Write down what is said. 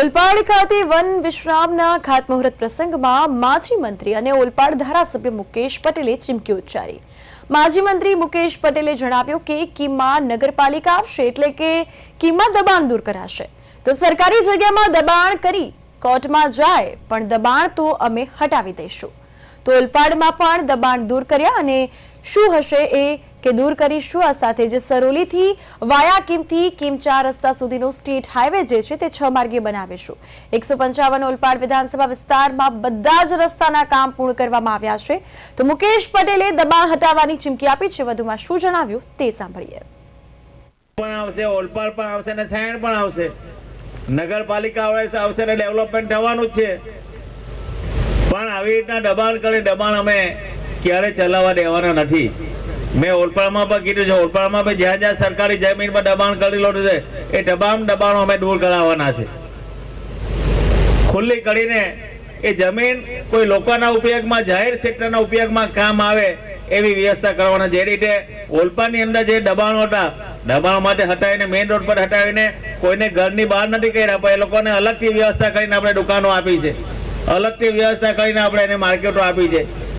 ઓલપાડ ખાતે વન વિશ્રામના ખાતમુહૂર્ત પ્રસંગમાં માજી મંત્રી અને ઓલપાડ ધારાસભ્ય મુકેશ પટેલે ચીમકી ઉચ્ચારી. માજી મંત્રી મુકેશ પટેલે જણાવ્યું કે કીમા નગરપાલિકા આવશે એટલે કે કીમા દબાણ દૂર કરાશે. તો સરકારી જગ્યામાં દબાણ કરી કોર્ટમાં જાય, પણ દબાણ તો અમે હટાવી દઈશું. તો ઓલપાડમાં પણ દબાણ દૂર કર્યા અને શું હશે એ કે દૂર કરીશું. આ સાથે જે સરોલીથી વાયા કિમથી કિમ ચાર રસ્તા સુધીનો સ્ટેટ હાઈવે જે છે તે છ માર્ગીય બનાવીશું. એકસો પંચાવન ઓલપાડ વિધાનસભા વિસ્તારમાં બધા જ રસ્તાના કામ પૂર્ણ કરવામાં આવ્યા છે. તો મુકેશ પટેલે દબાણ હટાવવાની ચીમકી આપી છે. વધુમાં શું જણાવ્યું તે સાંભળીએ. પણ આવશે, ઓલપાડ પણ આવશે ને સાયણ પણ આવશે. નગરપાલિકા આવશે ને ડેવલપમેન્ટ થવાનું જ છે. પણ આવી રીતના દબાણ કરે દબાણ અમે ક્યારે ચલાવવા દેવાના નથી. મેં ઓલપાડમાં પણ કીધું છે, ઓલપાડમાં પણ જ્યાં જ્યાં સરકારી જમીન પર દબાણ કરેલું છે, એ તમામ દબાણો અમે દૂર કરાવવાના છે. ખુલ્લી કરીને એ જમીન કોઈ લોકોના ઉપયોગમાં, જાહેર સેક્ટરના ઉપયોગમાં કામ આવે એવી વ્યવસ્થા કરવાના. જે રીતે ઓલપાડની અંદર જે દબાણો હતા, દબાણો માટે હટાવીને મેઇન રોડ પર હટાવીને કોઈને ઘરની બહાર નથી કર્યા, પણ એ લોકોને અલગથી વ્યવસ્થા કરીને આપણે દુકાનો આપી છે. અલગથી વ્યવસ્થા કરીને આપણે એને માર્કેટો આપી છે.